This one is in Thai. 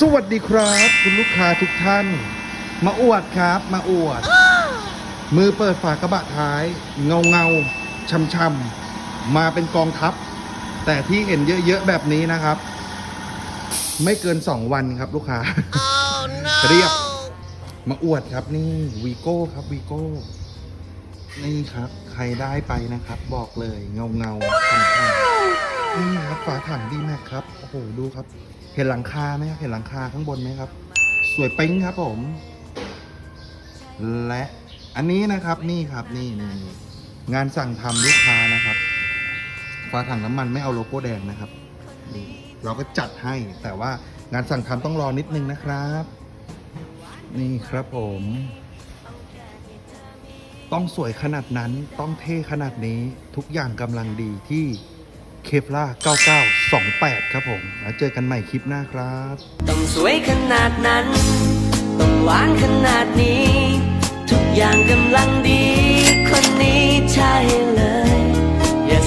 สวัสดีครับ คุณลูกค้าทุกท่าน มาอวดครับ มาอวด มือเปิดฝากระบะท้าย เงาเงาช่ำช่ำๆมาเป็นกองทัพ แต่ที่เห็นเยอะๆแบบนี้นะครับ ไม่เกิน2วันครับลูกค้าเรียบมาอวดครับนี่วีโก้ครับวีโก้นี่ครับ ใครได้ไปนะครับ บอกเลยเงาเงาๆช่ำๆนี่ครับฝาถังดีแม็กครับ โอ้โห ดูครับ เห็นหลังคาไหมครับ เห็นหลังคาข้างบนไหมครับ สวยปิ๊งครับผม และอันนี้นะครับ นี่ครับ นี่นี่งานสั่งทำลูกค้านะครับ ฝาถังน้ำมันไม่เอาโลโก้แดงนะครับ นี่ เราก็จัดให้ แต่ว่างานสั่งทำต้องรอนิดนึงนะครับ นี่ครับผม ต้องสวยขนาดนั้น ต้องเท่ขนาดนี้ ทุกอย่างกำลังดีที่ เคฟล่า9928 ครับผมแล้วเจอกันใหม่คลิปหน้าครับ ต้องสวยขนาดนั้น ต้องหวานขนาดนี้ ทุกอย่างกำลังดี